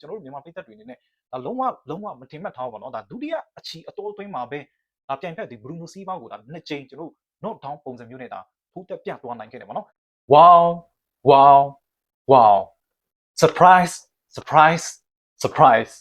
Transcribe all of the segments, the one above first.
ကျွန်တော်တို့မြန်မာပြည်သက်တွေအနေနဲ့ဒါလုံးဝလုံးဝမထင်မှတ်ထားဘူးပေါ့နော်ဒါဒုတိယအချီအတော်အတွင်းမှာပဲဒါပြန်ဖက်ဒီဘရူနိုစီးဘာကိုဒါနှစ်ကြိမ်ကျွန်တော်တို့ not down ပုံစံမျိုးနဲ့ဒါထိုးတက်ပြသွားနိုင်ခဲ့တယ်ပေါ့နော် wow wow wow surprise surprise surprise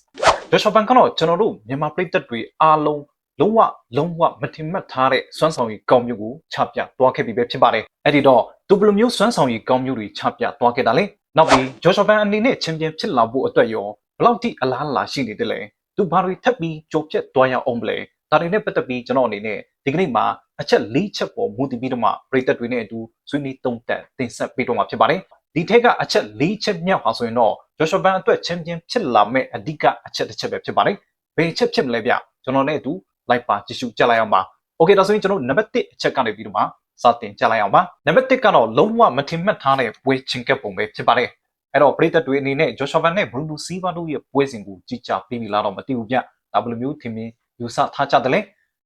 ဂျော့ရှော့ဘန်ကတော့ကျွန်တော်တို့မြန်မာပြည်သက်တွေအားလုံးလုံးဝလုံးဝမထင်မှတ်ထားတဲ့စွမ်းဆောင်ရည်ကောင်းမျိုးကိုချပြသွားခဲ့ပြီပဲဖြစ်ပါတယ်အဲ့ဒီတော့သူဘယ်လိုမျိုးစွမ်းဆောင်ရည်ကောင်းမျိုးတွေချပြသွားခဲ့တာလဲ နောက်ပြီးဂျော့ရှော့ဘန်အနေနဲ့ချန်ပီယံဖြစ်လာဖို့အတွက်ရောဘယ်လောက်ထိအလားအလာရှိနေတယ်လဲသူဘာတွေထပ်ပြီးကြော်ပြတ်သွားရအောင်မလဲဒါတွေနဲ့ပတ်သက်ပြီးကျွန်တော်အနေနဲ့ဒီကနေ့မှာအချက်၄ချက်ပေါ်မူတည်ပြီးတော့မှပြည်သက်တွေနဲ့အတူဆွေးနွေးသုံးသပ်တင်ဆက်ပေးတော့မှာဖြစ်ပါတယ်ဒီထက်ကအချက်၄ချက်မြောက်ပါဆိုရင်တော့ဂျော့ရှော့ဘန်အတွက်ချန်ပီယံဖြစ်လာမဲ့အဓိကအချက်တစ်ချက်ပဲဖြစ်ပါတယ်ဘယ်ချက်ဖြစ်မလဲဗျကျွန်တော်နဲ့အတူလိုက်ပါကြည့်ရှုကြလိုက်အောင်ပါโอเคဒါဆိုရင်ကျွန်တော်နံပါတ်1အချက်ကနေပြီးတော့မှ စတင်ကြလိုက်အောင်ပါနံပါတ်1ကတော့လုံးဝမထင်မှတ်ထားတဲ့ပွဲချင်းကပ်ပုံပဲဖြစ်ပါတယ်အဲ့တော့ပရိသတ်တွေအနေနဲ့ဂျော့ရှော့ဘန်နဲ့ဘရူနိုစီးဗာတို့ရဲ့ပွဲစဉ်ကိုကြည့်ကြပြီးပြီလားတော့မသိဘူးဗျဒါဘယ်လိုမျိုးထင်မြင်ယူဆထားကြတယ်လဲ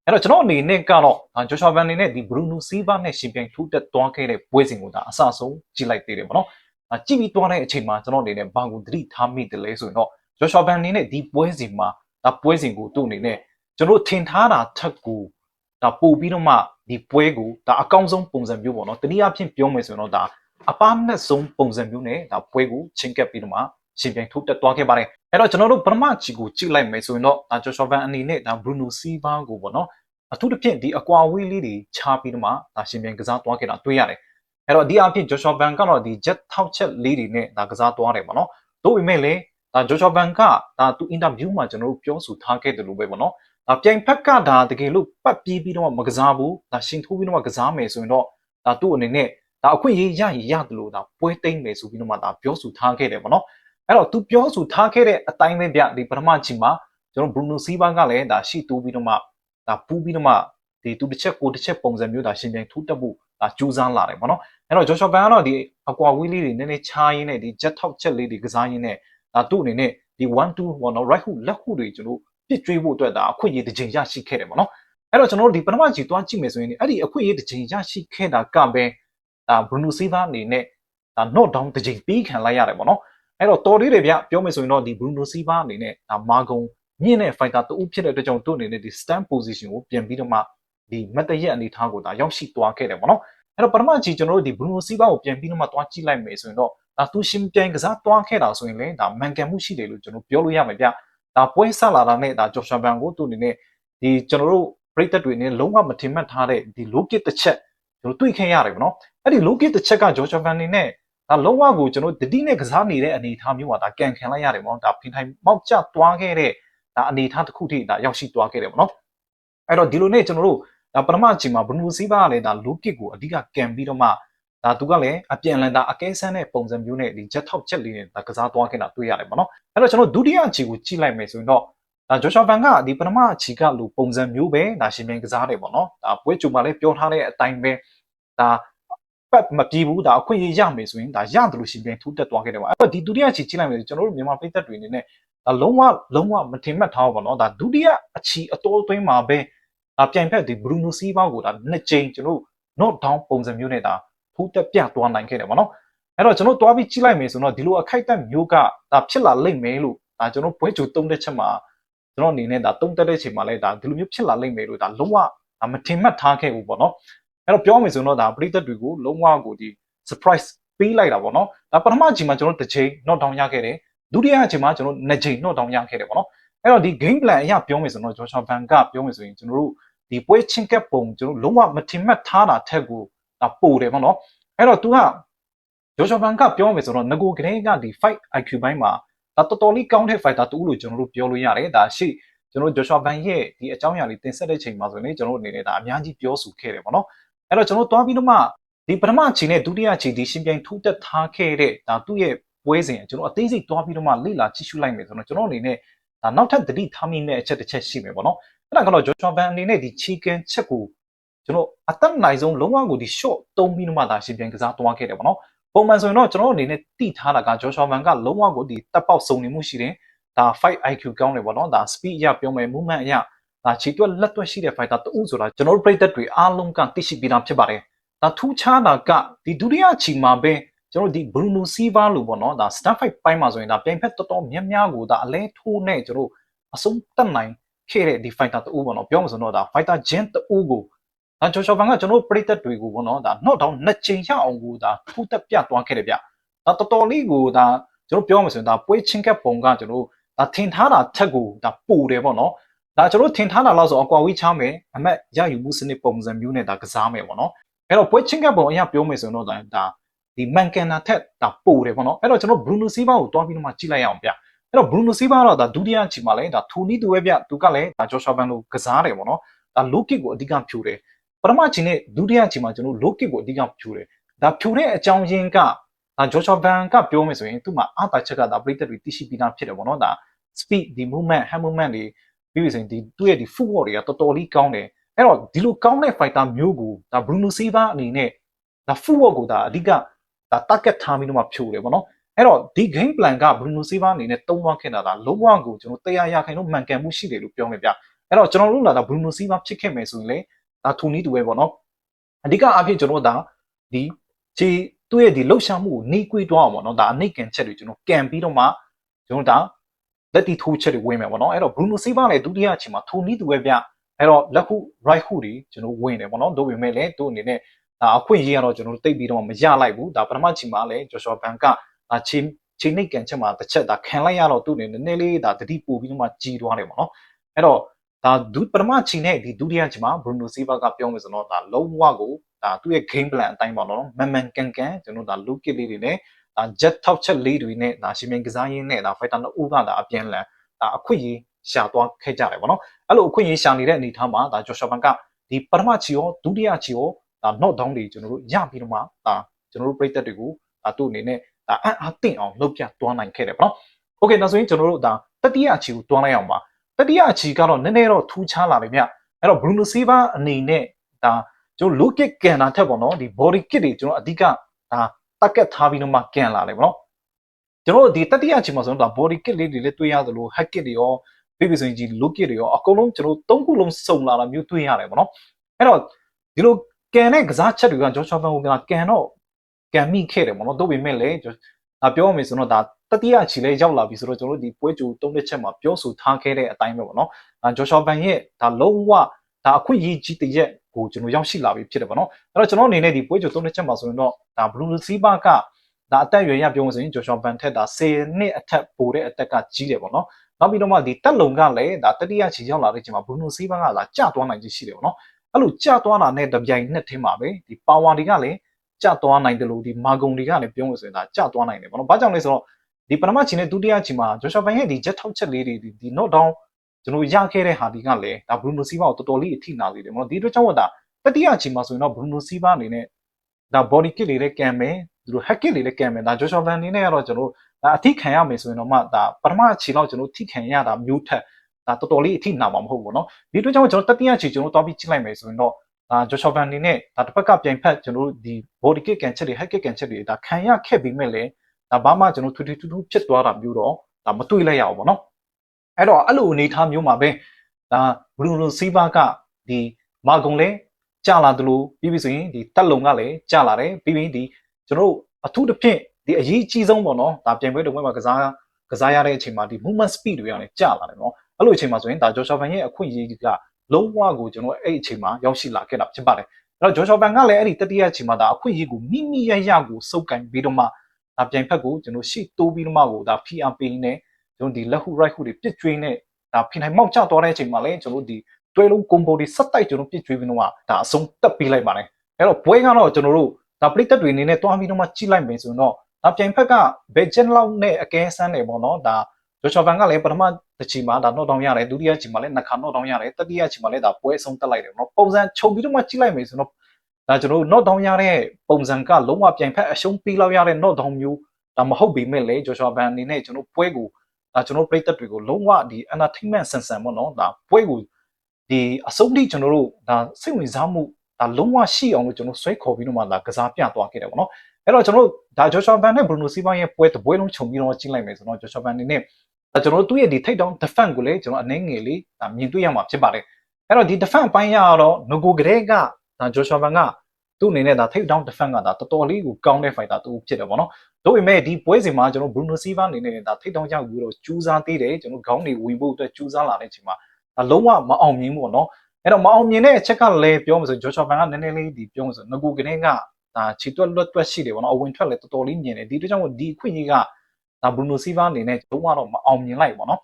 အဲ့တော့ကျွန်တော်အနေနဲ့ကတော့ဂျော့ရှော့ဘန်အနေနဲ့ဒီဘရူနိုစီးဗာနဲ့ရှင်ပြိုင်ထူးတက်သွားခဲ့တဲ့ပွဲစဉ်ကိုဒါအဆအဆုံးကြည့်လိုက်သေးတယ်ပေါ့နော်အကြည့်ပြီးသွားတဲ့အချိန်မှာကျွန်တော်အနေနဲ့ဘာကိုသတိထားမိတယ်လဲဆိုရင်တော့ဂျော့ရှော့ဘန်အနေနဲ့ဒီပွဲစဉ်မှာဒါပွဲစဉ်ကိုသူ့အနေနဲ့ကျွန်တော်ထင်ထားတာထက်ကို ဒါပို့ပြီးတော့မှဒီပွဲကိုဒါအကောင်းဆုံးပုံစံမျိုးပေါ့နော်တနည်းအားဖြင့်ပြောမယ်ဆိုရင်တော့ဒါအပားနဲ့ဆုံးပုံစံမျိုးနဲ့ဒါပွဲကိုချင်းကပ်ပြီးတော့မှရှင်ပြိုင်ထိုးတက်သွားခဲ့ပါတယ်အဲ့တော့ကျွန်တော်တို့ပထမချီကိုကြည့်လိုက်မယ်ဆိုရင်တော့ဒါဂျော့ရှော့ဘန်အနေနဲ့ဒါဘရူနိုစီဗာကိုပေါ့နော်အထူးသဖြင့်ဒီအကွာဝေးလေးတွေချပြီးတော့မှဒါရှင်ပြိုင်ကစားသွားခဲ့တာတွေ့ရတယ်အဲ့တော့ဒီအဖြစ်ဂျော့ရှော့ဘန်ကတော့ဒီ jet ထောက်ချက်လေးတွေနဲ့ဒါကစားသွားတယ်ပေါ့နော်တို့ပေမဲ့လည်းဒါဂျော့ရှော့ဘန်ကဒါသူအင်တာဗျူးမှာကျွန်တော်တို့ပြောဆိုထားခဲ့တယ်လို့ပဲပေါ့နော် ဒါပြိုင်ဖက်ကဒါတကယ်လို့ပတ်ပြီးပြီးတော့မကစားဘူးဒါရှင်ထိုးပြီးတော့ကစားမယ်ဆိုရင်တော့ဒါသူ့အနေနဲ့ဒါအခွင့်အရေးရရင်ရတယ်လို့ဒါပွဲသိမ့်မယ်ဆိုပြီးတော့မှဒါပြောဆိုထားခဲ့တယ်ပေါ့နော်အဲ့တော့သူပြောဆိုထားခဲ့တဲ့အတိုင်းပဲဗျဒီပထမချိန်မှာကျွန်တော်ဘရူနိုစီးဘာကလည်းဒါရှိတူးပြီးတော့မှဒါပူးပြီးတော့မှဒီသူတစ်ချက်ကိုတစ်ချက်ပုံစံမျိုးဒါရှင်ပြန်ထူးတက်ဖို့ဒါကြိုးစားလာတယ်ပေါ့နော်အဲ့တော့ဂျော်ရှော့ဘန်ကတော့ဒီအကွာဝီးလေးတွေနည်းနည်းချားရင်းနဲ့ဒီ jet ထောက်ချက်လေးတွေကစားရင်းနဲ့ဒါသူ့အနေနဲ့ဒီ1 2ပေါ့နော် right hook left hook တွေကျွန်တော် ပြစ်ကျွေးဖို့အတွက်ဒါအခွင့်အရေးတစ်ချိန်ရရှိခဲ့တယ်ပေါ့နော်အဲ့တော့ကျွန်တော်တို့ဒီပထမကြီးသွားကြည့်မယ်ဆိုရင်အဲ့ဒီအခွင့်အရေးတစ်ချိန်ရရှိခဲ့တာကပဲဒါဘရူနိုစီဗာအနေနဲ့ဒါ not down တစ်ချိန်ပြီးခံလိုက်ရတယ်ပေါ့နော်အဲ့တော့တော်လေးတွေဗျပြောမယ်ဆိုရင်တော့ဒီဘရူနိုစီဗာအနေနဲ့ဒါမာဂုံမြင့်တဲ့ fighter တူဖြစ်တဲ့အတွက်ကြောင့်သူ့အနေနဲ့ဒီ stand position ကိုပြန်ပြီးတော့မှဒီမတ်တရက်အနေထားကိုဒါရောက်ရှိသွားခဲ့တယ်ပေါ့နော်အဲ့တော့ပထမကြီးကျွန်တော်တို့ဒီဘရူနိုစီဗာကိုပြန်ပြီးတော့မှသွားကြည့်လိုက်မယ်ဆိုရင်တော့ဒါသူရှင်ပြန်ကစားသွားခဲ့တာဆိုရင်လည်းဒါမှန်ကန်မှုရှိတယ်လို့ကျွန်တော်ပြောလို့ရမယ်ဗျ ဒါပွဲဆက်လာတာနဲ့ဒါဂျော်ရှာဘန်ကိုသူ့အနေနဲ့ဒီကျွန်တော်တို့ပရိသတ်တွေနဲ့လုံးဝမထင်မှတ်ထားတဲ့ဒီ low kick တစ်ချက်ကျွန်တော်တွေ့ခဲ့ရတယ်ပေါ့နော်အဲ့ဒီ low kick တစ်ချက်ကဂျော်ရှာဘန်နေနဲ့ဒါလုံးဝကိုကျွန်တော်တတိနဲ့ကစားနေတဲ့အနေအထားမျိုးမှာဒါကန်ခံလိုက်ရတယ်ပေါ့နော်ဒါဖိထိုင်မောက်ကျသွားခဲ့တဲ့ဒါအနေအထားတစ်ခုထိဒါရောက်ရှိသွားခဲ့တယ်ပေါ့နော်အဲ့တော့ဒီလိုနဲ့ကျွန်တော်တို့ဒါပထမအချိန်မှာဘရူနိုစီဗာကလည်းဒါ low kick ကိုအဓိကကန်ပြီးတော့မှ ဒါသူကလည်းအပြန်လန်တာအကဲဆန်းတဲ့ပုံစံမျိုးနဲ့ဒီ jet top ချက်လေးနဲ့ဒါကစားသွားခဲ့တာတွေ့ရတယ်ပေါ့နော်အဲ့တော့ကျွန်တော်ဒုတိယအချီကိုကြည့်လိုက်မယ်ဆိုရင်တော့ဒါဂျော်ရှော့ဘန်ကဒီပထမအချီကလူပုံစံမျိုးပဲဒါရှင်ပြန်ကစားတယ်ပေါ့နော်ဒါပွဲကြုံမှာလည်းပြောထားတဲ့အတိုင်းပဲဒါပတ်မပြေဘူးဒါအခွင့်အရေးရမယ်ဆိုရင်ဒါရတယ်လို့ရှင်ပြန်ထူးတက်သွားခဲ့တယ်ပေါ့အဲ့တော့ဒီဒုတိယအချီကြည့်လိုက်မယ်ဆိုကျွန်တော်တို့မြန်မာပြည်သက်တွေအနေနဲ့ဒါလုံးဝလုံးဝမထင်မှတ်ထားဘူးပေါ့နော်ဒါဒုတိယအချီအတော်သွင်းမှာပဲဒါပြိုင်ဖက်ဒီဘရူနိုစီးဘောက်ကိုဒါနှစ်ကြိမ်ကျွန်တော်တို့ not down ပုံစံမျိုးနဲ့ဒါ ဖူးတက်ပြသွားနိုင်ခဲ့တယ်ပေါ့နော်အဲ့တော့ကျွန်တော်တွားပြီးကြည့်လိုက်မယ်ဆိုတော့ဒီလိုအခိုက်အတန့်မျိုးကဒါဖြစ်လာလိမ့်မယ်လို့ဒါကျွန်တော်ပွဲကြိုတုံးတဲ့ချက်မှာကျွန်တော်အနေနဲ့ဒါတုံးတက်တဲ့ချိန်မှာလဲဒါဒီလိုမျိုးဖြစ်လာလိမ့်မယ်လို့ဒါလုံးဝဒါမထင်မှတ်ထားခဲ့ဘူးပေါ့နော်အဲ့တော့ပြောမယ်ဆိုရင်တော့ဒါပရိသတ်တွေကိုလုံးဝကိုဒီ surprise ပေးလိုက်တာပေါ့နော်ဒါပထမချိန်မှာကျွန်တော်တစ်ချိန် not down ရခဲ့တယ်ဒုတိယအချိန်မှာကျွန်တော်နှစ်ချိန် not down ရခဲ့တယ်ပေါ့နော်အဲ့တော့ဒီ game plan အရပြောမယ်ဆိုတော့ Joshua Van ကပြောမယ်ဆိုရင်ကျွန်တော်တို့ဒီပွဲချင်းကပ်ပုံကျွန်တော်လုံးဝမထင်မှတ်ထားတာထက်ကိုဒါ ပိုတယ်ပေါ့နော်အဲ့တော့ तू ကဂျိုရှောဘန်ကပြောမယ်ဆိုတော့ငကိုကလေးကဒီ fight IQ ဘိုင်းမှာဒါတော်တော်လေးကောင်းတဲ့ fighter တူလို့ကျွန်တော်တို့ပြောလို့ရတယ်ဒါရှိကျွန်တော်ဂျိုရှောဘန်ရဲ့ဒီအကြောင်းအရာလေးတင်ဆက်တဲ့ချိန်မှာဆိုရင်ကျွန်တော်တို့အနေနဲ့ဒါအများကြီးပြောဆိုခဲ့တယ်ပေါ့နော်အဲ့တော့ကျွန်တော်တွားပြီးတော့မှဒီပထမချိန်နဲ့ဒုတိယချိန်ဒီရှင်ပြိုင်ထူးတက်ထားခဲ့တဲ့ဒါသူ့ရဲ့ပွဲစဉ်ကျွန်တော်အသေးစိတ်တွားပြီးတော့မှလေ့လာကြည့်ရှုလိုက်မယ်ဆိုတော့ကျွန်တော်အနေနဲ့ဒါနောက်ထပ်သတိထားမိမယ့်အချက်တစ်ချက်ရှိမယ်ပေါ့နော်အဲ့ဒါကတော့ဂျိုရှောဘန်အနေနဲ့ဒီ chicken ချက်ကို ကျွန်တော်အသက်နိုင်ဆုံးလုံးဝကိုဒီ short သုံးပြီးတော့မှဒါရှင်ပြန်ကစားသွားခဲ့တယ်ပေါ့နော်ပုံမှန်ဆိုရင်တော့ကျွန်တော်အနေနဲ့တိထားတာကဂျော်ရှော်မန်ကလုံးဝကိုဒီတက်ပေါက်စုံနေမှုရှိတယ်ဒါ5 IQ ကောင်းတယ်ပေါ့နော်ဒါ speed အရပြောမယ် movement အရဒါခြေတွက်လက်တွက်ရှိတဲ့ fighter တူဆိုတာကျွန်တော်တို့ပြည်သက်တွေအားလုံးကသိရှိပြီးသားဖြစ်ပါတယ်ဒါထူးခြားတာကဒီဒုတိယချီမှာပဲကျွန်တော်ဒီ Bruno Silva လို့ပေါ့နော်ဒါ Star Fight ပိုင်းမှာဆိုရင်ဒါပြိုင်ဖက်တော်တော်များများကိုဒါအလဲထိုးနဲ့ကျွန်တော်အဆုံးတက်နိုင်ခဲ့တဲ့ဒီ fighter တူပေါ့နော်ပြောမှဆိုတော့ဒါ fighter gen တူကို ဒါဂျိုရှောဗန်ကကျွန်တော်ပရိသတ်တွေကိုပေါ့နော်ဒါ knock down နှစ်ချိန်ရအောင်ကိုဒါဖူးတက်ပြသွားခဲ့တယ်ဗျဒါတော်တော်လေးကိုဒါကျွန်တော်ပြောမှဆိုရင်ဒါပွဲချင်းကပ်ပုံကကျွန်တော်ဒါထင်ထားတာထက်ကိုဒါပိုတယ်ပေါ့နော်ဒါကျွန်တော်ထင်ထားတာလို့ဆိုအကွာဝေးချမယ်အမက်ရယူမှုစနစ်ပုံစံမျိုးနဲ့ဒါကစားမယ်ပေါ့နော်အဲ့တော့ပွဲချင်းကပ်ပုံအရင်ပြောမယ်ဆိုရင်တော့ဒါဒီမန်ကန်နာထက်ဒါပိုတယ်ပေါ့နော်အဲ့တော့ကျွန်တော် Bruno Silva ကိုတွားပြီးတော့မှကြည့်လိုက်ရအောင်ဗျအဲ့တော့ Bruno Silva ကတော့ဒါဒုတိယချီမှာလဲဒါထူနီးတူပဲဗျသူကလည်းဒါ Joshua Van လိုကစားတယ်ပေါ့နော်ဒါ low kick ကိုအဓိကဖြူတယ် ပထမချီနဲ့ဒုတိယချီမှာကျွန်တော် low kick ကိုအဓိကဖြူတယ်ဒါဖြူတဲ့အကြောင်းရင်းကဒါ Joshua Van ကပြောမယ်ဆိုရင်သူ့မှာအတာချက်ကဒါပရိသတ်တွေသိရှိပြီးသားဖြစ်တယ်ပေါ့နော်ဒါ speed ဒီ movement hand movement တွေပြီးပြီဆိုရင်ဒီသူ့ရဲ့ဒီ footwork တွေကတော်တော်လေးကောင်းတယ်အဲ့တော့ဒီလိုကောင်းတဲ့ fighter မျိုးကိုဒါ Bruno Silva အနေနဲ့ဒါ footwork ကိုဒါအဓိကဒါ target ထားပြီးတော့မှဖြိုးတယ်ပေါ့နော်အဲ့တော့ဒီ game plan က Bruno Silva အနေနဲ့တုံးသွားခဲ့တာဒါလုံးဝကိုကျွန်တော်တရားရခိုင်လို့မှန်ကန်မှုရှိတယ်လို့ပြောမယ်ဗျအဲ့တော့ကျွန်တော်တို့လာဒါ Bruno Silva ဖြစ်ခဲ့မယ်ဆိုရင်လေ ဒါထူနီးတူပဲပေါ့နော်အဓိကအဖြစ်ကျွန်တော်ဒါဒီခြေသူ့ရဲ့ဒီလှုပ်ရှားမှုကိုနှီးကွေးသွားအောင်ပေါ့နော်ဒါအနိတ်ကန်ချက်တွေကျွန်တော်ကန်ပြီးတော့မှကျွန်တော်ဒါလက်တီထိုးချက်တွေဝင်မယ်ပေါ့နော်အဲ့တော့ Bruno Silva လည်းဒုတိယအချိန်မှာထူနီးတူပဲဗျအဲ့တော့လက်ခု right ခုတွေကျွန်တော်ဝင်တယ်ပေါ့နော်တို့ပေမဲ့လည်းသူ့အနေနဲ့ဒါအခွင့်အရေးကတော့ကျွန်တော်တို့တိတ်ပြီးတော့မရလိုက်ဘူးဒါပထမချိန်မှာလည်း Joshua Ban ကဒါချင်းချင်းနိတ်ကန်ချက်မှာတစ်ချက်ဒါခံလိုက်ရတော့သူ့အနေနဲ့နည်းနည်းလေးဒါတတိပို့ပြီးတော့မှကြီးသွားတယ်ပေါ့နော်အဲ့တော့ ဒါဒုပထမချိန်နဲ့ဒီဒုတိယချိန်မှာ Bruno Silva ကပြောမယ်ဆိုတော့ဒါလုံးဝကိုဒါသူ့ရဲ့ game plan အတိုင်းပေါ့နော်မန်မန်ကန်ကန်ကျွန်တော်ဒါ look kit လေးတွေနဲ့ဒါ jet ထောက်ချက်လေးတွေနဲ့ဒါရှင်မင်းကစားရင်းနဲ့ဒါ fighter နှစ်ဦးကဒါအပြန်လန်ဒါအခွင့်အရေးရှာသွားခဲ့ကြတယ်ပေါ့နော်အဲ့လိုအခွင့်အရေးရှာနေတဲ့အနေအထားမှာဒါ Joshua Ban ကဒီပထမချီရောဒုတိယချီရောဒါ knock down တွေကျွန်တော်တို့ရပြီးတော့မှဒါကျွန်တော်တို့ပြည်သက်တွေကိုဒါသူ့အနေနဲ့ဒါအံ့အားသင့်အောင်လုပ်ပြသွားနိုင်ခဲ့တယ်ပေါ့နော်။ Okay ဒါဆိုရင်ကျွန်တော်တို့ဒါတတိယအချီကိုတွန်းလိုက်အောင်ပါ။ တတိယအချီကတော့နည်းနည်းတော့ထူးခြားလာတယ်ဗျ။အဲ့တော့ Bruno Silva အနေနဲ့ဒါကျွန်တော် low kick ကန်တာထက်ပေါ့နော်ဒီ body kick တွေကျွန်တော်အဓိကဒါ target ထားပြီးတော့မှကန်လာတယ်ပေါ့နော်။ကျွန်တော်တို့ဒီတတိယအချီမှာဆိုတော့ဒါ body kick လေးတွေလည်းတွေ့ရသလို head kick တွေရောပြီးပြီဆိုရင်ဒီ low kick တွေရောအကုန်လုံးကျွန်တော်သုံးခုလုံးစုံလာတာမျိုးတွေ့ရတယ်ပေါ့နော်။အဲ့တော့ဒီလိုကန်တဲ့ကစားချက်တွေကဂျော့ချာပန်ကကန်တော့ကန်မိခဲ့တယ်ပေါ့နော်တို့ပေမဲ့လည်းဒါပြောရမယ်ဆိုတော့ဒါ တတိယချီလဲရောက်လာပြီဆိုတော့ကျွန်တော်တို့ဒီပွဲကြိုတုံးတဲ့ချက်မှာပြောဆိုထားခဲ့တဲ့အတိုင်းပဲပေါ့နော်ဒါဂျော့ချာပန်ရဲ့ဒါလုံးဝဒါအခွင့်အရေးကြီးတရက်ကိုကျွန်တော်ရောက်ရှိလာပြီဖြစ်တယ်ပေါ့နော်အဲ့တော့ကျွန်တော်အနေနဲ့ဒီပွဲကြိုတုံးတဲ့ချက်မှာဆိုရင်တော့ဒါဘလူးစီးပါကဒါအသက်အရွယ်ရပြောလို့ဆိုရင်ဂျော်ရှောဘန်ထက်ဒါ10နှစ်အထက်ပိုတဲ့အသက်ကကြီးတယ်ပေါ့နော်နောက်ပြီးတော့မှဒီတက်လုံကလည်းဒါတတိယချီရောက်လာတဲ့အချိန်မှာဘရူနိုစီးဘန်ကလာကျသွားနိုင်ခြင်းရှိတယ်ပေါ့နော်အဲ့လိုကျသွားတာနဲ့တပြိုင်နက်ထင်းပါပဲဒီပါဝါတွေကလည်းကျသွားနိုင်တယ်လို့ဒီမာဂုံတွေကလည်းပြောလို့ဆိုရင်ဒါကျသွားနိုင်တယ်ပေါ့နော်ဘာကြောင့်လဲဆိုတော့ ဒီပထမချီနဲ့ဒုတိယချီမှာဂျိုရှာဘန်ရဲ့ဒီ jet ထောက်ချက်လေးတွေဒီ note down ကျွန်တော်ရခဲ့တဲ့ဟာဒီကလည်းဒါဘရူနိုစီးဘာကိုတော်တော်လေးအထိနာစေတယ်ပေါ့နော်ဒီအတွက်ကြောင့်ဒါတတိယချီမှာဆိုရင်တော့ဘရူနိုစီးဘာအနေနဲ့ဒါ body kit လေးလည်းကံမယ်သူတို့ hack kit လေးလည်းကံမယ်ဒါဂျိုရှာဘန်အနေနဲ့ကတော့ကျွန်တော်ဒါအထိခံရမယ်ဆိုရင်တော့မှဒါပထမချီလောက်ကျွန်တော်ထိခံရတာမျိုးထက်ဒါတော်တော်လေးအထိနာမှာမဟုတ်ဘူးเนาะဒီအတွက်ကြောင့်ကျွန်တော်တတိယချီကျွန်တော်တောက်ပြီးကြည့်လိုက်မယ်ဆိုရင်တော့ဒါဂျိုရှာဘန်အနေနဲ့ဒါတစ်ဖက်ကပြိုင်ဖက်ကျွန်တော်ဒီ body kit ကန်ချက်တွေ hack kit ကန်ချက်တွေဒါခံရခဲ့ပြီးမဲ့လည်း ဒါဘာမှကျွန်တော်ထူထူထူထူဖြစ်သွားတာမျိုးတော့ဒါမတွေ့လိုက်ရအောင်ပေါ့နော်အဲ့တော့အဲ့လိုအနေထားမျိုးမှာပဲဒါဘရူနိုစီးဘာကဒီမာဂုံလဲကြာလာသလိုပြီးပြီဆိုရင်ဒီတက်လုံကလည်းကြာလာတယ်ပြီးပြီးဒီကျွန်တော်တို့အထူးသဖြင့်ဒီအရေးအကြီးဆုံးပေါ့နော်ဒါပြင်ပွဲတုံးပွဲမှာကစားကစားရတဲ့အချိန်မှာဒီ movement speed တွေကလည်းကြာလာတယ်နော်အဲ့လိုအချိန်မှာဆိုရင်ဒါဂျော်ရှာဖန်ရဲ့အခွင့်အရေးကလုံးဝကိုကျွန်တော်အဲ့အချိန်မှာရောက်ရှိလာခဲ့တာဖြစ်ပါတယ်အဲ့တော့ဂျော်ရှာဖန်ကလည်းအဲ့ဒီတတိယအချိန်မှာဒါအခွင့်အရေးကိုမိမိရရကိုစုပ်ကင်ပြီးတော့မှ ဒါပြိုင်ဖက်ကိုကျွန်တော်ရှေ့တိုးပြီးတော့မှကိုဒါ PR ပေးနေကျွန်တော်ဒီလက်ဟု right ဟုတွေပြစ်ကျွေးနေဒါဖိနိုင်မောက်ကျသွားတဲ့အချိန်မှာလည်းကျွန်တော်ဒီတွဲလုံး combo တွေဆက်တိုက်ကျွန်တော်ပြစ်ကျွေးပြီးတော့မှဒါအဆုံးတက်ပေးလိုက်ပါတယ်အဲ့တော့ပွဲကတော့ကျွန်တော်တို့ဒါပရိသတ်တွေအနေနဲ့တွားပြီးတော့မှကြည့်လိုက်မယ်ဆိုရင်တော့ဒါပြိုင်ဖက်ကဘယ်ဂျန်လောက်နဲ့အကဲဆန်းတယ်ပေါ့နော်ဒါဂျိုချာဗန်ကလည်းပထမတစ်ချီမှာဒါ knock down ရတယ်ဒုတိယချီမှာလည်းနှစ်ခါ knock down ရတယ်တတိယချီမှာလည်းဒါပွဲအဆုံးတက်လိုက်တယ်ပေါ့နော်ပုံစံခြုံပြီးတော့မှကြည့်လိုက်မယ်ဆိုတော့ ဒါကျွန်တော်တို့ knock down ရတဲ့ပုံစံကလုံးဝပြိုင်ဖက်အရှုံးပေးလောက်ရတဲ့ knock down မျိုးဒါမဟုတ်ပေမဲ့လေဂျိုချာဗန်အနေနဲ့ကျွန်တော်ပွဲကိုဒါကျွန်တော်ပရိသတ်တွေကိုလုံးဝဒီ entertainment ဆန်ဆန်ပေါ့နော်ဒါပွဲကိုဒီအဆုံးထိကျွန်တော်တို့ဒါစိတ်ဝင်စားမှုဒါလုံးဝရှိအောင်လို့ကျွန်တော်ဆွဲခေါ်ပြီးတော့မှဒါကစားပြသွားခဲ့တယ်ပေါ့နော်အဲ့တော့ကျွန်တော်ဒါဂျိုရှောဗန်နဲ့ဘရူနိုစီဗာရဲ့ပွဲတပွဲလုံးခြုံပြီးတော့ကြည့်လိုက်မယ်ဆိုတော့ဂျိုရှောဗန်အနေနဲ့ကျွန်တော်တို့သူ့ရဲ့ဒီ take down defense ကိုလည်းကျွန်တော်အနေငယ်လေးဒါမြင်တွေ့ရမှာဖြစ်ပါတယ်အဲ့တော့ဒီ defense အပိုင်းရတော့ငကိုကလေးက ဒါဂျိုရှောဗန်ကသူ့အနေနဲ့ဒါ take down defense ကဒါတော်တော်လေးကိုကောင်းတဲ့ fighter တူဖြစ်တယ်ပေါ့နော်တို့ပေမဲ့ဒီပွဲစဉ်မှာကျွန်တော် Bruno Silva အနေနဲ့ဒါ take down ကြောက်ပြီးတော့ကျူးစားသေးတယ်ကျွန်တော်ခေါင်းတွေဝင်ဖို့အတွက်ကျူးစားလာတဲ့အချိန်မှာဒါလုံးဝမအောင်မြင်ဘူးပေါ့နော်အဲ့တော့မအောင်မြင်တဲ့အချက်ကလည်းပြောမှဆို Joshua Van ကနည်းနည်းလေးဒီပြောမှဆိုငကူကနေကဒါခြေတွက်လွတ်တွက်ရှိတယ်ပေါ့နော်အဝင်ထွက်လည်းတော်တော်လေးမြင်တယ်ဒီအတွက်ကြောင့်ဒီအခွင့်အရေးကဒါ Bruno Silva အနေနဲ့လုံးဝတော့မအောင်မြင်လိုက်ပေါ့နော်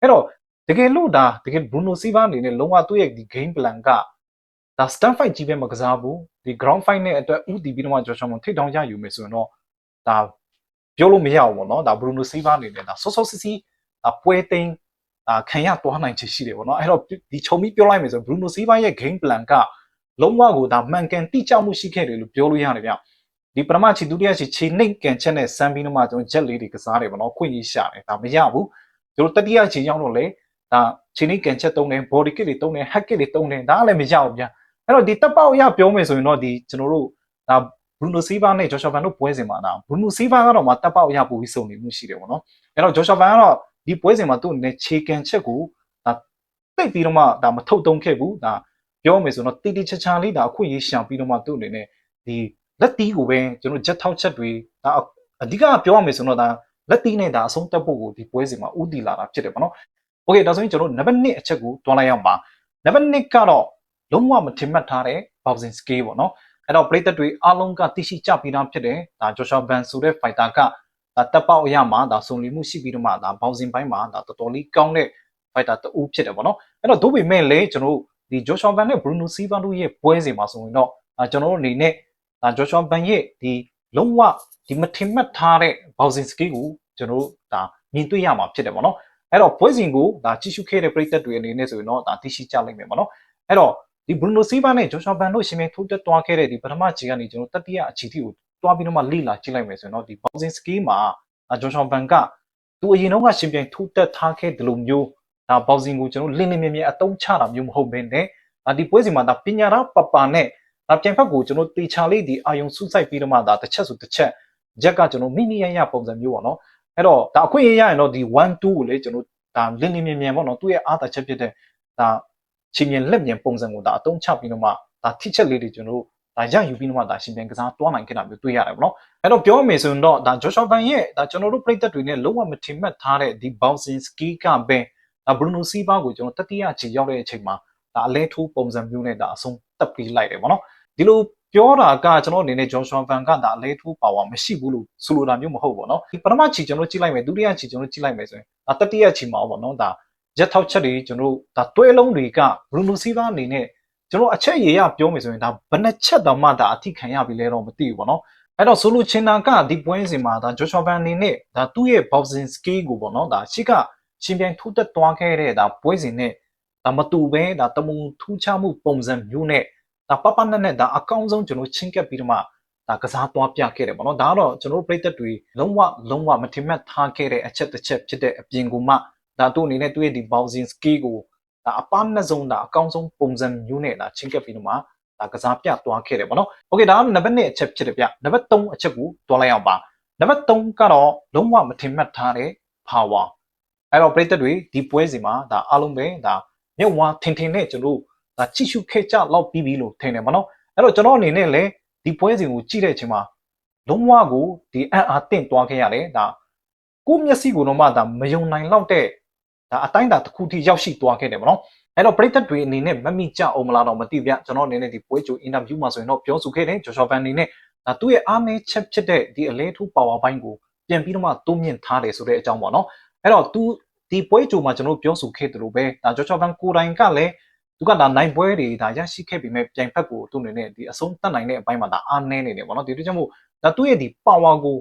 အဲ့တော့တကယ်လို့ဒါတကယ် Bruno Silva အနေနဲ့လုံးဝသူ့ရဲ့ဒီ game plan က ဒါ stand fight ကြီးပဲမကစားဘူးဒီ ground fight နဲ့အတွက်ဥတီပြီးတော့မှ Joshua မထိတ်တောင်းရယူမယ်ဆိုရင်တော့ဒါပြောလို့မရဘူးပေါ့နော်ဒါ Bruno Silva အနေနဲ့ဒါဆော့ဆော့စီစီဒါပွဲသိမ်းဒါခံရသွားနိုင်ချေရှိတယ်ပေါ့နော်အဲ့တော့ဒီခြုံပြီးပြောလိုက်မယ်ဆို Bruno Silva ရဲ့ game plan ကလုံးဝကိုဒါမှန်ကန်တိကျမှုရှိခဲ့တယ်လို့ပြောလို့ရတယ်ဗျဒီပထမချီဒုတိယချီခြေနှိပ်ကန်ချက်နဲ့စမ်းပြီးတော့မှကျွန်တော်ဂျက်လေးတွေကစားတယ်ပေါ့နော်ခွင့်ရရှာတယ်ဒါမရဘူးကျွန်တော်တတိယချီရောက်တော့လေဒါခြေနှိပ်ကန်ချက်သုံးတယ် body kick တွေသုံးတယ် head kick တွေသုံးတယ်ဒါကလည်းမရဘူးဗျ အဲ့တော့ဒီတပ်ပေါက်ရပြောမယ်ဆိုရင်တော့ဒီကျွန်တော်တို့ဒါ Bruno Silva နဲ့ Joshua Van တို့ပွဲစဉ်မှာဒါ Bruno Silva ကတော့မှတပ်ပေါက်ရပို့ပြီးစုံနေမှုရှိတယ်ပေါ့နော်အဲ့တော့ Joshua Van ကတော့ဒီပွဲစဉ်မှာသူ့အနေနဲ့ခြေကန်ချက်ကိုဒါတိတ်ပြီးတော့မှဒါမထုတ်တုံးခဲ့ဘူးဒါပြောမယ်ဆိုတော့တိတိချာချာလေးဒါအခွင့်အရေးရှောင်ပြီးတော့မှသူ့အနေနဲ့ဒီလက်တီးကိုပဲကျွန်တော်ဂျက်ထောက်ချက်တွေဒါအဓိကပြောရမယ်ဆိုတော့ဒါလက်တီးနဲ့ဒါအဆုံးတက်ဖို့ကိုဒီပွဲစဉ်မှာဥတီလာတာဖြစ်တယ်ပေါ့နော်။ Okay ဒါဆိုရင်ကျွန်တော်နံပါတ်1အချက်ကိုတွားလိုက်အောင်ပါ။နံပါတ်2ကတော့ လုံးဝမထင်မှတ်ထားတဲ့ boxing skill ပေါ့နော်။အဲ့တော့ပရိသတ်တွေအားလုံးကသိရှိကြပြီးသားဖြစ်တယ်။ဒါ Joshua Van ဆိုတဲ့ fighter ကဒါတပ်ပေါက်အရမှာဒါစုံလီမှုရှိပြီးတော့မှဒါ boxing ဘိုင်းမှာဒါတော်တော်လေးကောင်းတဲ့ fighter တူဖြစ်တယ်ပေါ့နော်။အဲ့တော့ဒို့ပေမဲ့လည်းကျွန်တော်တို့ဒီ Joshua Van နဲ့ Bruno Silva တို့ရဲ့ပွဲစဉ်မှာဆိုရင်တော့ကျွန်တော်တို့အနေနဲ့ဒါ Joshua Van ရဲ့ဒီလုံးဝဒီမထင်မှတ်ထားတဲ့ boxing skill ကိုကျွန်တော်တို့ဒါမြင်တွေ့ရမှာဖြစ်တယ်ပေါ့နော်အဲ့တော့ပွဲစဉ်ကိုဒါကြည့်ရှုခဲ့တဲ့ပရိသတ်တွေအနေနဲ့ဆိုရင်တော့ဒါသိရှိကြလိမ့်မယ်ပေါ့နော်အဲ့တော့ ဒီ Bruno Silva နဲ့ Joshua Van တို့ရှင်မြန်ထိုးတက်သွားခဲ့တဲ့ဒီပထမခြေကနေကျွန်တော်တတိယအခြေထိကိုတွားပြီးတော့မှလိလာကြည့်လိုက်မယ်ဆိုရင်တော့ဒီ boxing skill မှာ Joshua Van ကသူအရင်တော့ကရှင်ပြန်ထိုးတက်ထားခဲ့တယ်လို့မျိုးဒါ boxing ကိုကျွန်တော်လင်းလင်းမြဲမြဲအတုံးချတာမျိုးမဟုတ်ဘဲနဲ့ဒီပွဲစဉ်မှာဒါပညာရပပနဲ့ဒါပြန်ဖက်ကိုကျွန်တော်တေချာလေးဒီအာယုံစုဆိုင်ပြီးတော့မှဒါတစ်ချက်ဆိုတစ်ချက်ဂျက်ကကျွန်တော်မိမိရရပုံစံမျိုးပေါ့နော်အဲ့တော့ဒါအခွင့်အရေးရရင်တော့ဒီ1 2ကိုလေကျွန်တော်ဒါလင်းလင်းမြင်မြင်ပေါ့နော်သူ့ရဲ့အားသာချက်ဖြစ်တဲ့ဒါ ချင်းမြင်လက်မြင်ပုံစံကိုဒါအတုံးချပြီးတော့မှဒါထိချက်လေးတွေကျွန်တော်ဒါရယူပြီးတော့မှဒါရှင်ပြန်ကစားတွားနိုင်ခဲ့တာမျိုးတွေ့ရတယ်ပေါ့နော်အဲ့တော့ပြောမယ်ဆိုရင်တော့ဒါ Joshua Van ရဲ့ဒါကျွန်တော်တို့ပြည်သက်တွေနဲ့လုံးဝမထင်မှတ်ထားတဲ့ဒီ bouncing skill ကပဲဒါ Bruno Silva ကိုကျွန်တော်တတိယခြေရောက်တဲ့အချိန်မှာဒါအလဲထိုးပုံစံမျိုးနဲ့ဒါအဆုံးတက်ပြီးလိုက်တယ်ပေါ့နော်ဒီလိုပြောတာကကျွန်တော်အနေနဲ့ Joshua Van ကဒါလဲထိုးပါဝါမရှိဘူးလို့ဆိုလိုတာမျိုးမဟုတ်ပါတော့ဒီပထမချီကျွန်တော်ကြည့်လိုက်မယ်ဒုတိယချီကျွန်တော်ကြည့်လိုက်မယ်ဆိုရင်ဒါတတိယချီမှာပေါ့နော်ဒါ ရက်ထောက်ချက်တွေကျွန်တော်ဒါတွဲလုံးတွေက Bruno Silva အနေနဲ့ကျွန်တော်အချက်ရေရပြောမယ်ဆိုရင်ဒါဘယ်နှချက်တောင်မှဒါအထိခံရပြီလဲတော့မသိဘူးပေါ့နော်အဲ့တော့ဆိုလိုချင်တာကဒီပွဲစဉ်မှာဒါ Joshua Van အနေနဲ့ဒါသူ့ရဲ့ boxing skill ကိုပေါ့နော်ဒါရှိကရှင်ပြန်ထိုးတက်သွားခဲ့တဲ့ဒါပွဲစဉ်နဲ့ဒါမတူပဲဒါတမုံထူးခြားမှုပုံစံမျိုးနဲ့ဒါပပနဲ့နဲ့ဒါအကောင်းဆုံးကျွန်တော်ချင်းကပ်ပြီးတော့မှဒါကစားသွားပြခဲ့တယ်ပေါ့နော်ဒါကတော့ကျွန်တော်ပြည်သက်တွေလုံးဝလုံးဝမထင်မှတ်ထားခဲ့တဲ့အချက်တစ်ချက်ဖြစ်တဲ့အပြင်ကိုမှ ဒါသူ့အနေနဲ့သူ့ရဲ့ဒီ bouncing skill ကိုဒါအပန်းနဲ့ဆုံးဒါအကောင်းဆုံးပုံစံမျိုးနဲ့ဒါချင်းကပ်ပြီးတော့မှဒါကစားပြသွားခဲ့တယ်ပေါ့နော်။ Okay ဒါကနံပါတ်1အချက်ဖြစ်တယ်ဗျ။နံပါတ်3အချက်ကိုတွားလိုက်အောင်ပါ။နံပါတ်3ကတော့လုံးဝမထင်မှတ်ထားတဲ့ power အဲ့တော့ပြည်သက်တွေဒီပွဲစီမှာဒါအားလုံးပဲဒါမြက်ဝါထင်ထင်နဲ့ကျွန်တော်ဒါကြည့်ရှုခဲ့ကြလောက်ပြီးပြီလို့ထင်တယ်မနော်အဲ့တော့ကျွန်တော်အနေနဲ့လည်းဒီပွဲစဉ်ကိုကြည့်တဲ့အချိန်မှာလုံးဝကိုဒီအံ့အားတင့်သွားခဲ့ရတယ်ဒါကိုမျက်စိကိုတော့မှဒါမယုံနိုင်လောက်တဲ့ ဒါအတိုင်းတာတစ်ခုထိရောက်ရှိသွားခဲ့တယ်မနော်အဲ့တော့ပရိသတ်တွေအနေနဲ့မမိကြအောင်မလားတော့မသိဗျကျွန်တော်အနေနဲ့ဒီပွဲကြိုအင်တာဗျူးမှာဆိုရင်တော့ပြောဆိုခဲ့တယ်ဂျော်ရှော်ဗန်အနေနဲ့ဒါသူ့ရဲ့အားနည်းချက်ဖြစ်တဲ့ဒီအလဲထူးပါဝါပိုင်းကိုပြန်ပြီးတော့မှတိုးမြင့်ထားတယ်ဆိုတဲ့အကြောင်းပေါ့နော်အဲ့တော့သူဒီပွဲကြိုမှာကျွန်တော်ပြောဆိုခဲ့သလိုပဲဒါဂျော်ရှော်ဗန်ကိုတိုင်ကလည်းသူကဒါနိုင်ပွဲတွေဒါရရှိခဲ့ပြီးမဲ့ပြိုင်ဖက်ကိုသူ့အနေနဲ့ဒီအဆုံးတတ်နိုင်တဲ့အပိုင်းမှာဒါအားနည်းနေတယ်ပေါ့နော်ဒီလိုကြောင့်မို့ဒါသူ့ရဲ့ဒီ power ကို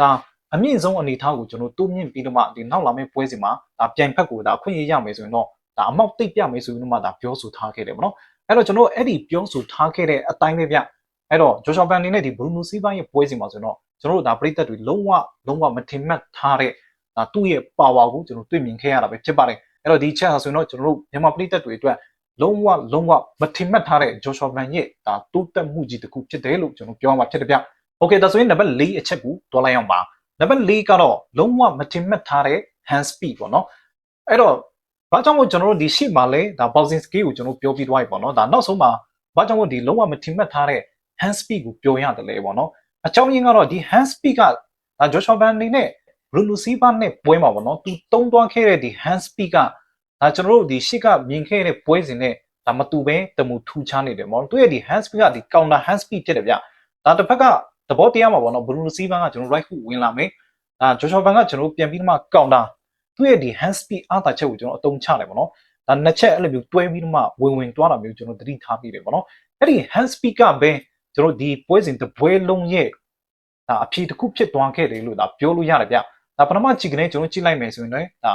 ဒါ အမြင့်ဆုံးအနေအထားကိုကျွန်တော်တိုးမြင့်ပြီးတော့မှဒီနောက်လာမယ့်ပွဲစဉ်မှာဒါပြိုင်ဖက်ကိုဒါအခွင့်အရေးရမယ်ဆိုရင်တော့ဒါအမောက်တိတ်ပြမယ်ဆိုရင်တော့မှဒါပြောဆိုထားခဲ့တယ်ပေါ့နော်အဲ့တော့ကျွန်တော်အဲ့ဒီပြောဆိုထားခဲ့တဲ့အတိုင်းပဲဗျအဲ့တော့ဂျိုရှော်ပန်အနေနဲ့ဒီဘရူနိုစီဗာရဲ့ပွဲစဉ်မှာဆိုတော့ကျွန်တော်တို့ဒါပရိသတ်တွေလုံးဝလုံးဝမထင်မှတ်ထားတဲ့ဒါသူ့ရဲ့ power ကိုကျွန်တော်တွေ့မြင်ခဲ့ရတာပဲဖြစ်ပါတယ်အဲ့တော့ဒီချက်ဟာဆိုရင်တော့ကျွန်တော်တို့မြန်မာပရိသတ်တွေအတွက်လုံးဝလုံးဝမထင်မှတ်ထားတဲ့ဂျိုရှော်ဗန်ရဲ့ဒါတိုးတက်မှုကြီးတစ်ခုဖြစ်တယ်လို့ကျွန်တော်ပြောမှာဖြစ်တယ်ဗျ။ Okay ဒါဆိုရင်နံပါတ်၄အချက်ကိုတွားလိုက်အောင်ပါ။ နံပါတ်၄ကတော့လုံးဝမထင်မှတ်ထားတဲ့ hand speed ပေါ့နော်။အဲ့တော့ဘာကြောင့်မို့ကျွန်တော်တို့ဒီရှေ့မှာလဲဒါ boxing skill ကိုကျွန်တော်ပြောပြီးသွားပြီပေါ့နော်။ဒါနောက်ဆုံးမှာဘာကြောင့်မို့ဒီလုံးဝမထင်မှတ်ထားတဲ့ hand speed ကိုပြောရတယ်လေပေါ့နော်အကြောင်းရင်းကတော့ဒီ hand speed ကဒါ Joshua Van အနေနဲ့ Bruno Silva နဲ့ပွဲမှာပေါ့နော်သူတုံးသွားခဲ့တဲ့ဒီ hand speed ကဒါကျွန်တော်တို့ဒီရှစ်ကမြင်ခဲ့တဲ့ပွဲစဉ်နဲ့ဒါမတူပဲတမူထူချနေတယ်ပေါ့နော်သူရဲ့ဒီ hand speed ကဒီ counter hand speed ဖြစ်တယ်ဗျဒါတစ်ဖက်က သဘောတရားမှာပေါ့နော် Bruno Silva ကကျွန်တော် right foot ဝင်လာမယ်ဒါ Joshua Van ကကျွန်တော်ပြန်ပြီးတော့မှ counter သူ့ရဲ့ဒီ hand speed အားသာချက်ကိုကျွန်တော်အသုံးချတယ်ပေါ့နော်ဒါနှစ်ချက်အဲ့လိုမျိုးတွဲပြီးတော့မှဝင်ဝင်တွားတာမျိုးကျွန်တော်သတိထားပြီးတယ်ပေါ့နော်အဲ့ဒီ hand speed ကပဲကျွန်တော်ဒီပွဲစဉ်တစ်ပွဲလုံးရဲ့ဒါအဖြေတစ်ခုဖြစ်သွားခဲ့တယ်လို့ဒါပြောလို့ရတယ်ဗျဒါပထမကြည့်ကနေကျွန်တော်ကြည့်လိုက်မယ်ဆိုရင်လည်းဒါ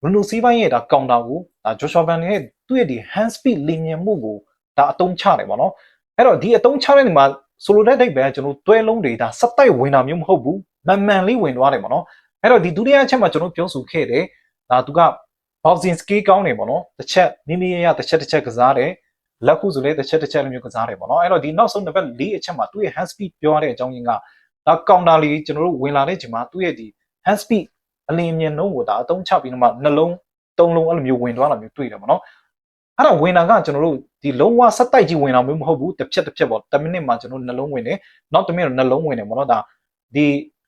Bruno Silva ရဲ့ဒါကောင်တာကိုဒါ Joshua Van ရဲ့သူ့ရဲ့ဒီ hand speed လင်မြင်မှုကိုဒါအသုံးချတယ်ပေါ့နော်အဲ့တော့ဒီအသုံးချတဲ့နေမှာ ဆိုလိုတဲ့အိပဲကျွန်တော်တွဲလုံးတွေဒါစက်တိုက်ဝင်တာမျိုးမဟုတ်ဘူးမှန်မှန်လေးဝင်သွားတယ်ပေါ့နော်အဲ့တော့ဒီဒုတိယအချက်မှာကျွန်တော်ပြောဆိုခဲ့တယ်ဒါသူက boxing skill ကောင်းတယ်ပေါ့နော်တစ်ချက်မိမိရရတစ်ချက်တစ်ချက်ကစားတယ်လက်ခုဆိုလည်းတစ်ချက်တစ်ချက်လိုမျိုးကစားတယ်ပေါ့နော်အဲ့တော့ဒီနောက်ဆုံးနံပါတ်၄အချက်မှာသူ့ရဲ့ hand speed ပြောရတဲ့အကြောင်းရင်းကဒါကောင်တာလေးကျွန်တော်တို့ဝင်လာတဲ့ချိန်မှာသူ့ရဲ့ဒီ hand speed အလင်းမြင်နှုံးကိုဒါအသုံးချပြီးတော့မှနှလုံးသုံးလုံးအဲ့လိုမျိုးဝင်သွားတာမျိုးတွေ့တယ်ပေါ့နော် အဲ့ဒါဝင်တာကကျွန်တော်တို့ဒီလုံးဝဆက်တိုက်ကြီးဝင်တာမျိုးမဟုတ်ဘူးတစ်ဖြက်တစ်ဖြက်ပေါ့10မိနစ်မှာကျွန်တော်နှလုံးဝင်တယ်နောက်10မိနစ်နှလုံးဝင်တယ်ပေါ့နော်ဒါဒီ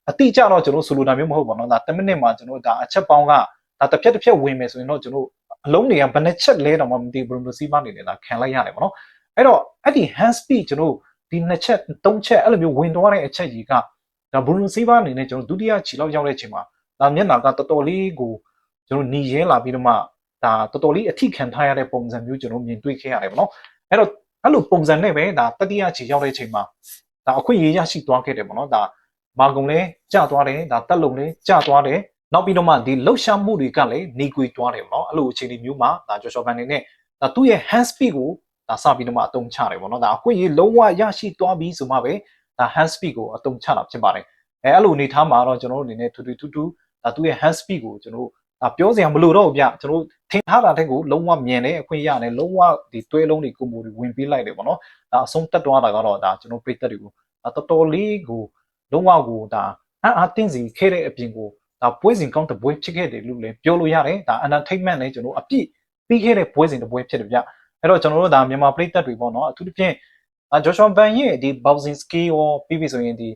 အတိအကျတော့ကျွန်တော်ဆိုလိုတာမျိုးမဟုတ်ပါတော့ဒါ10မိနစ်မှာကျွန်တော်ဒါအချက်ပေါင်းကဒါတစ်ဖြက်တစ်ဖြက်ဝင်မယ်ဆိုရင်တော့ကျွန်တော်အလုံးတွေကဘယ်နှချက်လဲတော့မှမသိဘူးဘယ်လိုစီးမနေလဲဒါခံလိုက်ရတယ်ပေါ့နော်အဲ့တော့အဲ့ဒီ hand speed ကျွန်တော်ဒီနှစ်ချက်သုံးချက်အဲ့လိုမျိုးဝင်သွားတဲ့အချက်ကြီးကဒါဘရူနိုစီးဗာအနေနဲ့ကျွန်တော်ဒုတိယခြေလောက်ရောက်တဲ့အချိန်မှာဒါမျက်နှာကတော်တော်လေးကိုကျွန်တော်หนีရဲလာပြီးတော့မှ ဒါတော်တော်လေးအထိခံထားရတဲ့ပုံစံမျိုးကျွန်တော်မြင်တွေ့ခဲ့ရတယ်ပေါ့နော်အဲ့တော့အဲ့လိုပုံစံနဲ့ပဲဒါတတိယခြေရောက်တဲ့အချိန်မှာဒါအခွင့်အရေးရရှိသွားခဲ့တယ်ပေါ့နော်ဒါမာကုံလည်းကျသွားတယ်ဒါတက်လုံလည်းကျသွားတယ်နောက်ပြီးတော့မှဒီလှုပ်ရှားမှုတွေကလည်းနေကွေသွားတယ်ပေါ့နော်အဲ့လိုအခြေအနေမျိုးမှာဒါဂျော်ရှော်ဗန်နေနဲ့ဒါသူ့ရဲ့ hand speed ကိုဒါစပြီးတော့မှအသုံးချတယ်ပေါ့နော်ဒါအခွင့်အရေးလုံးဝရရှိသွားပြီဆိုမှပဲဒါ hand speed ကိုအသုံးချတာဖြစ်ပါတယ်အဲအဲ့လိုအနေထားမှာတော့ကျွန်တော်တို့အနေနဲ့ထူထူထူထူဒါသူ့ရဲ့ hand speed ကိုကျွန်တော်တို့ဒါ ပြောစရာမလိုတော့ဘူးဗျကျွန်တော်ထင်ထားတာတဲ့ကိုလုံးဝမြင်တယ်အခွင့်ရတယ်လုံးဝဒီတွဲလုံးတွေကွန်ဘိုတွေဝင်ပေးလိုက်တယ်ပေါ့နော်ဒါအဆုံးတက်သွားတာကတော့ဒါကျွန်တော်ပြည့်တက်တွေကိုဒါတော်တော်လေးကိုလုံးဝကိုဒါအအားတင်းစီခဲ့တဲ့အပြင်ကိုဒါပွဲစဉ်ကောင်းတဲ့ပွဲဖြစ်ခဲ့တယ်လို့လည်းပြောလို့ရတယ်ဒါ entertainment လည်းကျွန်တော်အပြည့်ပြီးခဲ့တဲ့ပွဲစဉ်တစ်ပွဲဖြစ်တယ်ဗျအဲ့တော့ကျွန်တော်တို့ဒါမြန်မာပရိသတ်တွေပေါ့နော်အထူးသဖြင့်အာဂျော်ရှွန်ဘန်ရဲ့ဒီ boxing skill ရောပြီးပြီဆိုရင်ဒီ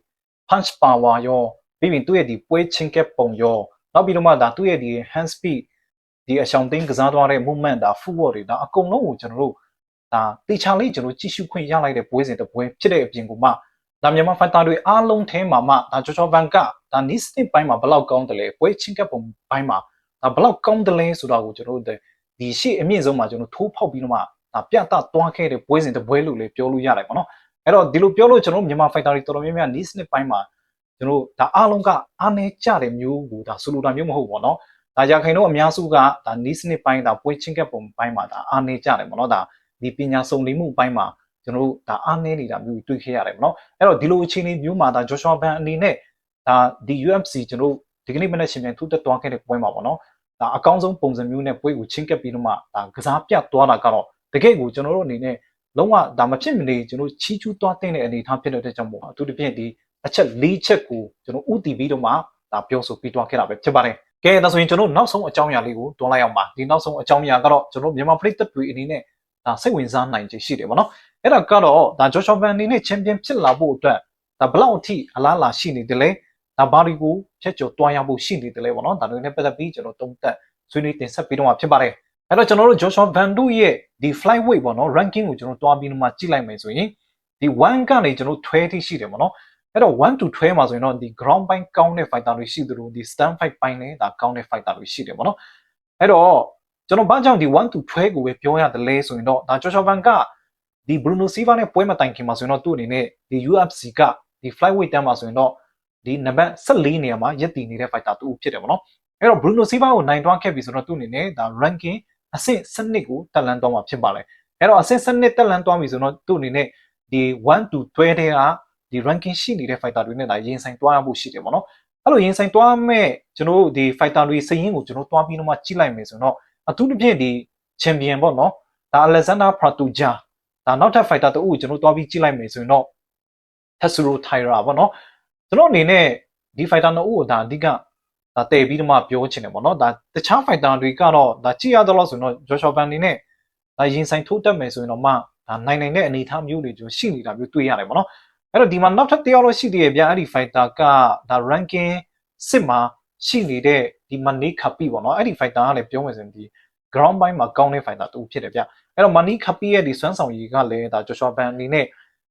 punch power ရောပြီးပြီသူ့ရဲ့ဒီပွဲချင်းကက်ပုံရော နောက်ပြီးတော့မှဒါသူ့ရဲ့ဒီ hand speed ဒီအရှောင်သိန်းကစားသွားတဲ့ movement ဒါ footwork တွေဒါအကုန်လုံးကိုကျွန်တော်တို့ဒါတေချာလေးကျွန်တော်ကြည့်ရှုခွင့်ရလိုက်တဲ့ပွဲစဉ်တစ်ပွဲဖြစ်တဲ့အပြင်ကမှဒါမြန်မာဖိုက်တာတွေအားလုံးထဲမှာမှဒါချောချောဘန်ကဒါနီးစနစ်ပိုင်းမှာဘယ်လောက်ကောင်းတယ်လဲပွဲချင်းကပ်ပုံပိုင်းမှာဒါဘယ်လောက်ကောင်းတယ်လဲဆိုတာကိုကျွန်တော်တို့ဒီရှေ့အမြင့်ဆုံးမှာကျွန်တော်ထိုးဖောက်ပြီးတော့မှဒါပြတ်သားသွားခဲ့တဲ့ပွဲစဉ်တစ်ပွဲလို့လည်းပြောလို့ရတယ်ပေါ့နော်အဲ့တော့ဒီလိုပြောလို့ကျွန်တော်မြန်မာဖိုက်တာတွေတော်တော်များများနီးစနစ်ပိုင်းမှာ ကျွန်တော်ဒါအားလုံးကအားနေကြတဲ့မျိုးကိုဒါဆိုလိုတာမျိုးမဟုတ်ဘူးပေါ့နော်ဒါရခိုင်တော့အများစုကဒါနီးစနစ်ပိုင်းဒါပွဲချင်းကပ်ပုံပိုင်းမှာဒါအားနေကြတယ်ပေါ့နော်ဒါဒီပညာစုံလင်မှုပိုင်းမှာကျွန်တော်တို့ဒါအားနည်းနေတာမျိုးတွေ့ခဲ့ရတယ်ပေါ့နော်အဲ့တော့ဒီလိုအခြေအနေမျိုးမှာဒါ Joshua Ban အနေနဲ့ဒါဒီ UFC ကျွန်တော်ဒီကနေ့မနေ့ရှင်ပြန်ထူးတက်သွားခဲ့တဲ့ပွဲမှာပေါ့နော်ဒါအကောင်းဆုံးပုံစံမျိုးနဲ့ပွဲကိုချင်းကပ်ပြီးတော့မှဒါကစားပြသွားတာကတော့တကယ့်ကိုကျွန်တော်တို့အနေနဲ့လုံးဝဒါမဖြစ်မနေကျွန်တော်ချီးကျူးသွားတဲ့အနေအထားဖြစ်တဲ့ကြောင့်မို့အထူးသဖြင့်ဒီ အချက်၄ချက်ကိုကျွန်တော်ဥတည်ပြီးတော့မှဒါပြောဆိုပြီးသွားခဲ့တာပဲဖြစ်ပါတယ်ကဲဒါဆိုရင်ကျွန်တော်နောက်ဆုံးအကြောင်းအရာလေးကိုတွန်းလိုက်အောင်ပါဒီနောက်ဆုံးအကြောင်းအရာကတော့ကျွန်တော်မြန်မာပရိသတ်တွေအနေနဲ့ဒါစိတ်ဝင်စားနိုင်ခြင်းရှိတယ်ပေါ့နော်အဲ့ဒါကတော့ဒါဂျော်ရှော့ဗန်အနေနဲ့ချန်ပီယံဖြစ်လာဖို့အတွက်ဒါဘလောက်အထိအလားအလာရှိနေတယ်လဲဒါဘာဒီကိုဖြတ်ကျော်တွားရဖို့ရှိနေတယ်လဲပေါ့နော်ဒါတွေနဲ့ပတ်သက်ပြီးကျွန်တော်တုံးသက်ဆွေးနွေးတင်ဆက်ပြီးတော့မှာဖြစ်ပါတယ်အဲ့တော့ကျွန်တော်တို့ဂျော်ရှော့ဗန်တို့ရဲ့ဒီ flyweight ပေါ့နော် ranking ကိုကျွန်တော်တွားပြီးတော့မှကြည့်လိုက်မယ်ဆိုရင်ဒီ1ကနေကျွန်တော်ထွဲထိရှိတယ်ပေါ့နော် အဲ့တော့1 to 12မှာဆိုရင်တော့ဒီ ground ပိုင်းကောင်းတဲ့ fighter တွေရှိသလိုဒီ stand fight ပိုင်းလည်းဒါကောင်းတဲ့ fighter တွေရှိတယ်ပေါ့နော်အဲ့တော့ကျွန်တော်ဘာကြောင့်ဒီ1 to 12ကိုပဲပြောရတယ်လဲဆိုရင်တော့ဒါဂျော်ရှော့ဗန်ကဒီ Bruno Silva နဲ့ပွဲမတိုင်ခင်မှာဆိုရင်တော့သူ့အနေနဲ့ဒီ UFC ကဒီ flyweight တန်းမှာဆိုရင်တော့ဒီနံပါတ်14နေရာမှာရပ်တည်နေတဲ့ fighter တူဖြစ်တယ်ပေါ့နော်အဲ့တော့ Bruno Silva ကိုနိုင်တွန်းခဲ့ပြီဆိုတော့သူ့အနေနဲ့ဒါ ranking အဆင့်7ကိုတက်လန်းသွားမှာဖြစ်ပါလေအဲ့တော့အဆင့်7တက်လန်းသွားပြီဆိုတော့သူ့အနေနဲ့ဒီ1 to 12တဲ့က ဒီ ranking ရှိနေတဲ့ fighter တွေနဲ့ဒါရင်ဆိုင်တွားရဖို့ရှိတယ်ပေါ့နော်အဲ့လိုရင်ဆိုင်တွားမဲ့ကျွန်တော်တို့ဒီ fighter တွေစရင်ကိုကျွန်တော်တွားပြီးတော့မှကြည့်လိုက်မယ်ဆိုတော့အထူးသဖြင့်ဒီ champion ပေါ့နော်ဒါ Alexander Pratuja ဒါနောက်ထပ် fighter တူကိုကျွန်တော်တွားပြီးကြည့်လိုက်မယ်ဆိုရင်တော့ Tatsuro Taira ပေါ့နော်ကျွန်တော်အနေနဲ့ဒီ fighter နှစ်ဦးကိုဒါအဓိကဒါတည်ပြီးတော့မှပြောချင်တယ်ပေါ့နော်ဒါတခြား fighter တွေကတော့ဒါကြည့်ရတော့လို့ဆိုရင်တော့ Joshua Van အနေနဲ့ဒါရင်ဆိုင်ထိုးတက်မယ်ဆိုရင်တော့မှဒါနိုင်နိုင်တဲ့အနေအထားမျိုးတွေကျွန်တော်ရှိနေတာမျိုးတွေ့ရတယ်ပေါ့နော် အဲ့တော့ဒီမှာနောက်ထပ်တစ်ယောက်တော့ရှိသေးရဲ့ဗျာအဲ့ဒီ fighter ကဒါ ranking စစ်မှာရှိနေတဲ့ဒီ money copy ပေါ့နော်အဲ့ဒီ fighter ကလည်းပြောမယ်ဆိုရင်ဒီ ground ဘိုင်းမှာကောင်းတဲ့ fighter တူဖြစ်တယ်ဗျအဲ့တော့ money copy ရဲ့ဒီစွမ်းဆောင်ရည်ကလည်းဒါ Joshua Ban အနေနဲ့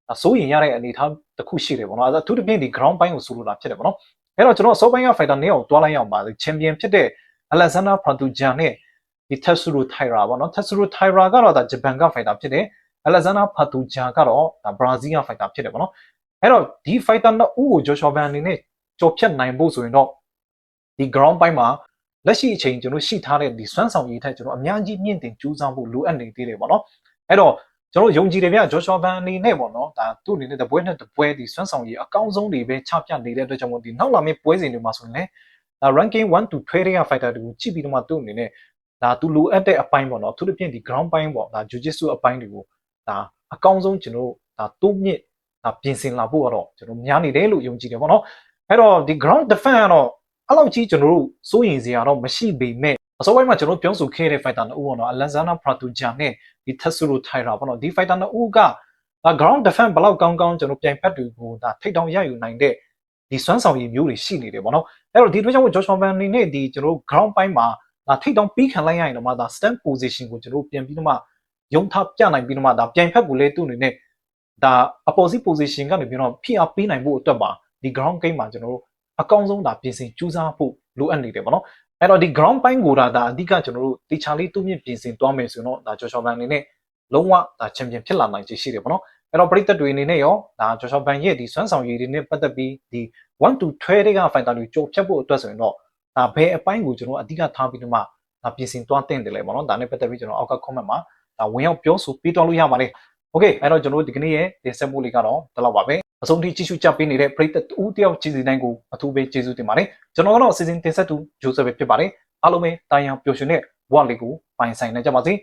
ဒါစိုးရင်ရတဲ့အနေအထားတစ်ခုရှိတယ်ပေါ့နော်အဲ့ဒါအထူးသဖြင့်ဒီ ground ဘိုင်းကိုဆိုလိုတာဖြစ်တယ်ပေါ့နော်အဲ့တော့ကျွန်တော်အစောပိုင်းက fighter နှစ်ယောက်တွားလိုက်ရအောင်ပါ champion ဖြစ်တဲ့ Alexander Pantojan နဲ့ဒီ Tatsuro Taira ပေါ့နော် Tatsuro Taira ကတော့ဒါဂျပန်က fighter ဖြစ်တယ် Alexander Pantojan ကတော့ဒါ Brazil က fighter ဖြစ်တယ်ပေါ့နော် အဲ့တော့ဒီ fighter နှစ်ဦးကို Joshua Ban အနေနဲ့ကြော်ဖြတ်နိုင်ဖို့ဆိုရင်တော့ဒီ ground ဘိုင်းမှာလက်ရှိအချိန်ကျွန်တော်ရှိထားတဲ့ဒီစွမ်းဆောင်ရည်ထက်ကျွန်တော်အများကြီးမြင့်တင်ကြိုးစားဖို့လိုအပ်နေသေးတယ်ပေါ့နော်အဲ့တော့ကျွန်တော်ယုံကြည်တယ်ဗျဂျော့ရှော့ဘန်အနေနဲ့ပေါ့နော်ဒါသူ့အနေနဲ့တပွဲနဲ့တပွဲဒီစွမ်းဆောင်ရည်အကောင်းဆုံးတွေပဲချပြနေတဲ့အတွက်ကြောင့်မို့ဒီနောက်လာမယ့်ပွဲစဉ်တွေမှာဆိုရင်လည်းဒါ ranking 1 to 12ရဲ့ fighter တွေကိုကြည့်ပြီးတော့မှသူ့အနေနဲ့ဒါသူလိုအပ်တဲ့အပိုင်းပေါ့နော်သူတို့ဖြင့်ဒီ ground ပိုင်းပေါ့ဒါ jiu-jitsu အပိုင်းတွေကိုဒါအကောင်းဆုံးကျွန်တော်ဒါတိုးမြင့် ဒါပြင်ဆင်လာဖို့ကတော့ကျွန်တော်များနေတယ်လို့ယုံကြည်တယ်ပေါ့နော်အဲ့တော့ဒီ ground defense ကတော့အဲ့လောက်ကြီးကျွန်တော်တို့စိုးရင်စရာတော့မရှိပေမဲ့အစောပိုင်းမှာကျွန်တော်ပြောဆိုခဲ့တဲ့ fighter နှစ်ဦးပေါ့နော် Alexander Pratujan နဲ့ဒီ Tatsuro Taira ပေါ့နော်ဒီ fighter နှစ်ဦးကဒါ ground defense ဘလောက်ကောင်းကောင်းကျွန်တော်ပြိုင်ဖက်တွေကိုဒါထိတ်တောင်ရယူနိုင်တဲ့ဒီစွမ်းဆောင်ရည်မျိုးတွေရှိနေတယ်ပေါ့နော်အဲ့တော့ဒီအတွက်ကြောင့် Joshua Van အနေနဲ့ဒီကျွန်တော် ground ပိုင်းမှာဒါထိတ်တောင်ပြီးခံလိုက်ရရင်တော့မှဒါ stand position ကိုကျွန်တော်ပြန်ပြီးတော့မှယုံထားပြနိုင်ပြီးတော့မှဒါပြိုင်ဖက်ကိုလည်းသူ့အနေနဲ့ ဒါ opposite position ကနေပြီးတော့ဖိအားပေးနိုင်ဖို့အတွက်ပါဒီ ground game မှာကျွန်တော်တို့အကောင်းဆုံးဒါပြင်ဆင်ကြိုးစားဖို့လိုအပ်နေတယ်ပေါ့နော်အဲ့တော့ဒီ ground ပိုင်းကိုဒါဒါအဓိကကျွန်တော်တို့တေချာလေးတူးမြင့်ပြင်ဆင်သွားမယ်ဆိုရင်တော့ဒါ Joshua Van အနေနဲ့လုံးဝဒါချန်ပီယံဖြစ်လာနိုင်ခြေရှိတယ်ပေါ့နော်အဲ့တော့ပရိသတ်တွေအနေနဲ့ရောဒါ Joshua Van ရဲ့ဒီစွမ်းဆောင်ရည်တွေနဲ့ပတ်သက်ပြီးဒီ1 to 12တွေက fighter တွေကြိုဖြတ်ဖို့အတွက်ဆိုရင်တော့ဒါဘယ်အပိုင်းကိုကျွန်တော်အဓိကထားပြီးတော့မှဒါပြင်ဆင်သွားတင်တယ်လေပေါ့နော်ဒါနဲ့ပတ်သက်ပြီးကျွန်တော်အောက်က comment မှာဒါဝင်ရောက်ပြောဆိုပေးသွားလို့ရပါတယ် Okay အဲ့တော့ကျွန်တော်တို့ဒီကနေ့ရဲ့တင်ဆက်မှုလေးကတော့ဒီလောက်ပါပဲအဆုံးထိကြည့်ရှုကြပေးနေတဲ့ပရိသတ်တူတယောက်ကြီးစီတိုင်းကိုအထူးပဲကျေးဇူးတင်ပါတယ်ကျွန်တော်ကတော့အစီအစဉ်တင်ဆက်သူဂျိုးဆက်ပဲဖြစ်ပါတယ်အားလုံးပဲတာယာပျော်ရွှင်တဲ့ဘဝလေးကိုပိုင်ဆိုင်နိုင်ကြပါစေ